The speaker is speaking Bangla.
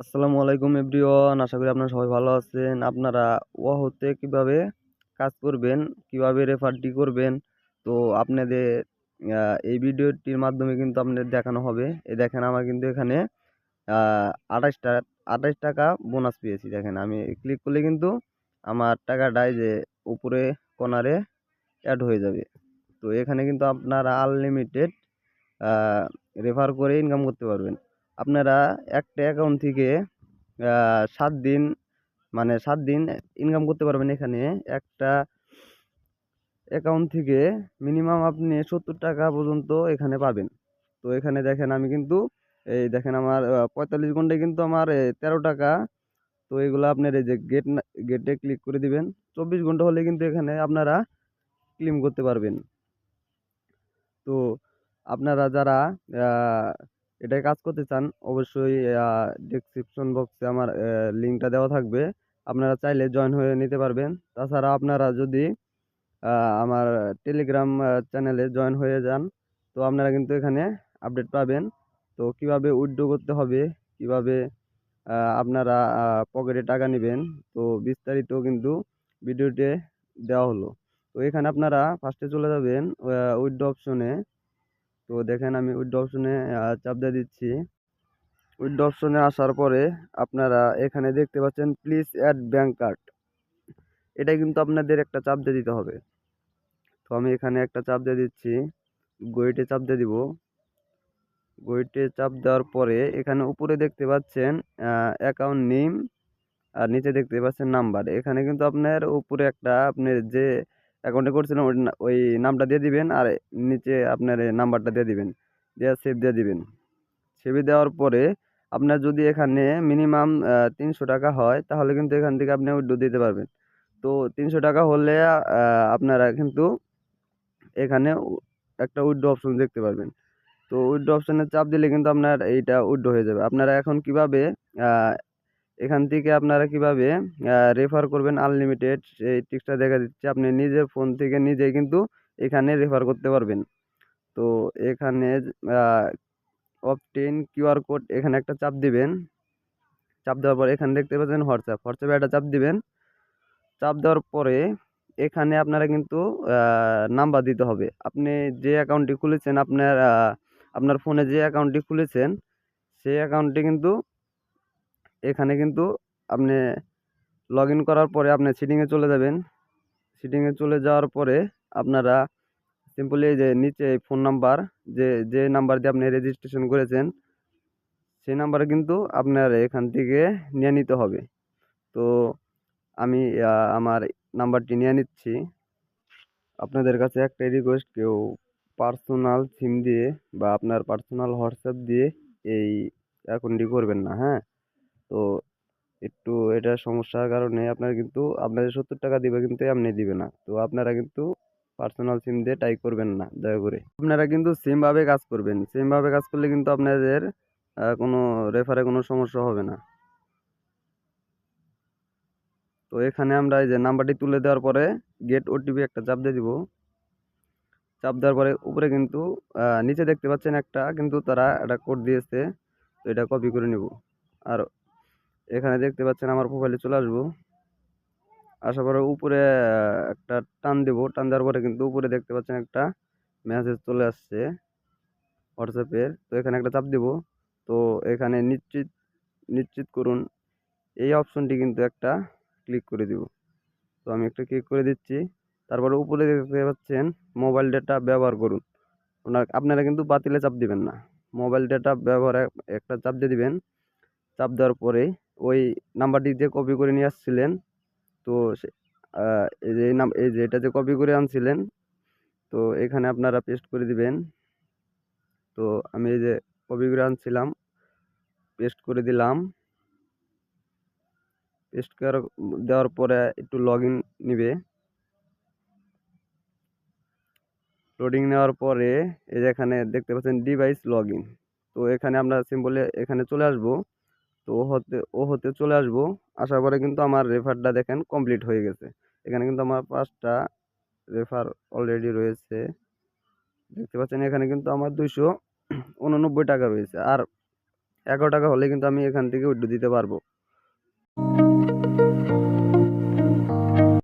আসসালামু আলাইকুম এভরিওয়ান, আশা করি আপনারা সবাই ভালো আছেন। আপনারা ওয়াহতে কীভাবে কাজ করবেন, কীভাবে রেফারটি করবেন, তো আপনাদের এই ভিডিওটির মাধ্যমে কিন্তু আপনাদের দেখানো হবে। এ দেখেন আমার কিন্তু এখানে আঠাশ টাকা আঠাশ টাকা বোনাস পেয়েছি। দেখেন আমি ক্লিক করলে কিন্তু আমার টাকাটা এই যে উপরে কর্নারে অ্যাড হয়ে যাবে। তো এখানে কিন্তু আপনারা আনলিমিটেড রেফার করে ইনকাম করতে পারবেন। আপনারা একটা অ্যাকাউন্ট থেকে সাত দিন মানে সাত দিন ইনকাম করতে পারবেন এখানে। একটা অ্যাকাউন্ট থেকে মিনিমাম আপনি সত্তর টাকা পর্যন্ত এখানে পাবেন। তো এখানে দেখেন আমি কিন্তু, এই দেখেন আমার পঁয়তাল্লিশ ঘন্টায় কিন্তু আমার তেরো টাকা। তো এগুলো আপনার এই যে গেট গেটে ক্লিক করে দিবেন। চব্বিশ ঘণ্টা হলে কিন্তু এখানে আপনারা ক্লেম করতে পারবেন। তো আপনারা যারা এটায় কাজ করতে চান, অবশ্যই ডেসক্রিপশন বক্সে আমার লিঙ্কটা দেওয়া থাকবে। আপনারা চাইলে জয়েন হয়ে নিতে পারবেন। তাছাড়া আপনারা যদি আমার টেলিগ্রাম চ্যানেলে জয়েন হয়ে যান, তো আপনারা কিন্তু এখানে আপডেট পাবেন। তো কীভাবে উইথড্র করতে হবে, কীভাবে আপনারা পকেটে টাকা নেবেন, তো বিস্তারিত কিন্তু ভিডিওতে দেওয়া হলো। তো এখানে আপনারা ফার্স্টে চলে যাবেন উইথড্র অপশনে তো দেখেন আমি উইথড্র অপশনে চাপ দিয়ে দিচ্ছি। উইথড্র অপশনে আসার পরে আপনারা এখানে দেখতে পাচ্ছেন প্লিজ অ্যাড ব্যাঙ্ক কার্ড এটা কিন্তু আপনাদের একটা চাপ দিয়ে দিতে হবে। তো আমি এখানে একটা চাপ দিয়ে দিচ্ছি। গইটে চাপ দিয়ে দিব। গইটে চাপ দেওয়ার পরে এখানে উপরে দেখতে পাচ্ছেন অ্যাকাউন্ট নেম আর নিচে দেখতে পাচ্ছেন নাম্বার এখানে কিন্তু আপনার উপরে একটা, আপনার যে অ্যাকাউন্টে করছিলেন ওই ওই নামটা দিয়ে দিবেন আর নিচে আপনার নাম্বারটা দিয়ে দিবেন। দিয়ে সেভ দিয়ে দিবেন। সেভে দেওয়ার পরে আপনার যদি এখানে মিনিমাম তিনশো টাকা হয়, তাহলে কিন্তু এখান থেকে আপনি উইথড্র দিতে পারবেন। তো তিনশো টাকা হলে আপনারা কিন্তু এখানে একটা উইথড্র অপশন দেখতে পারবেন। তো উইথড্র অপশনে চাপ দিলে কিন্তু আপনার এইটা উইথড্র হয়ে যাবে। আপনারা এখন কীভাবে এখান থেকে আপনারা কীভাবে রেফার করবেন আনলিমিটেড এই ট্রিক্সটা দেখা দিচ্ছে। আপনি নিজের ফোন থেকে নিজেই কিন্তু এখানে রেফার করতে পারবেন। তো এখানে অপটেন কিউআর কোড এখানে একটা চাপ দিবেন। চাপ দেওয়ার পর এখানে দেখতে পাচ্ছেন হোয়াটসঅ্যাপ হোয়াটসঅ্যাপে একটা চাপ দিবেন। চাপ দেওয়ার পরে এখানে আপনারা কিন্তু নাম্বার দিতে হবে। আপনি যে অ্যাকাউন্টটি খুলেছেন, আপনার আপনার ফোনে যে অ্যাকাউন্টটি খুলেছেন, সেই অ্যাকাউন্টটি কিন্তু এখানে কিন্তু আপনি লগ করার পরে আপনি সিটিংয়ে চলে যাবেন। সিটিংয়ে চলে যাওয়ার পরে আপনারা সিম্পলি যে নিচে ফোন নাম্বার যে যে নাম্বার দিয়ে আপনি রেজিস্ট্রেশন করেছেন, সেই নাম্বারে কিন্তু আপনার এখান থেকে নিয়ে নিতে হবে। তো আমি আমার নাম্বারটি নিয়ে নিচ্ছি। আপনাদের কাছে একটাই রিকোয়েস্ট কেউ পার্সোনাল সিম দিয়ে বা আপনার পার্সোনাল হোয়াটসঅ্যাপ দিয়ে এই অ্যাকাউন্টটি করবেন না হ্যাঁ? তো একটু এটা সমস্যার কারণে আপনার কিন্তু আপনাদের সত্তর টাকা দিবে কিন্তু এমনি দিবে না। তো আপনারা কিন্তু পার্সোনাল সিম দিয়ে টাই করবেন না, দয়া করে। আপনারা কিন্তু সেমভাবে কাজ করবেন। সেমভাবে কাজ করলে কিন্তু আপনাদের কোনো রেফারে কোনো সমস্যা হবে না। তো এখানে আমরা এই যে নাম্বারটি তুলে দেওয়ার পরে গেট ওটিপি একটা চাপ দিয়ে দিব। চাপ দেওয়ার পরে উপরে কিন্তু নিচে দেখতে পাচ্ছেন একটা, কিন্তু তারা একটা কোড দিয়েছে। তো এটা কপি করে নিব। আর এখানে দেখতে পাচ্ছেন আমার প্রোফাইলে চলে আসব। আসার পরে উপরে একটা টান দেবো। টান দেওয়ার পরে কিন্তু উপরে দেখতে পাচ্ছেন একটা মেসেজ চলে আসছে হোয়াটসঅ্যাপের তো এখানে একটা চাপ দিব। তো এখানে নিশ্চিত নিশ্চিত করুন, এই অপশনটি কিন্তু একটা ক্লিক করে দিব। তো আমি একটা ক্লিক করে দিচ্ছি। তারপরে উপরে দেখতে পাচ্ছেন মোবাইল ডেটা ব্যবহার করুন। ওনার, আপনারা কিন্তু বাতিলে চাপ দিবেন না। মোবাইল ডেটা ব্যবহার একটা চাপ দিয়ে দিবেন। চাপ দেওয়ার পরে ওই নাম্বারটি দিয়ে কপি করে নিয়ে আসছিলেন। তো এই যে নাম, এই যে এটা যে কপি করে আনছিলেন, তো এখানে আপনারা পেস্ট করে দিবেন। তো আমি এই যে কপি করে আনছিলাম পেস্ট করে দিলাম। পেস্ট করার, দেওয়ার পরে একটু লগ ইন নিবে। লোডিং নেওয়ার পরে এই যে এখানে দেখতে পাচ্ছেন ডিভাইস লগ ইন তো এখানে আমরা সিম্পলি এখানে চলে আসব। তো হতে, ও হতে চলে আসব। আসার পরে কিন্তু আমার রেফারটা দেখেন কমপ্লিট হয়ে গেছে। এখানে কিন্তু আমার পাঁচটা রেফার অলরেডি রয়েছে। দেখতে পাচ্ছেন এখানে কিন্তু আমার দুইশো উননব্বই টাকা রয়েছে। আর এগারো টাকা হলে কিন্তু আমি এখান থেকে উইড্রো দিতে পারব।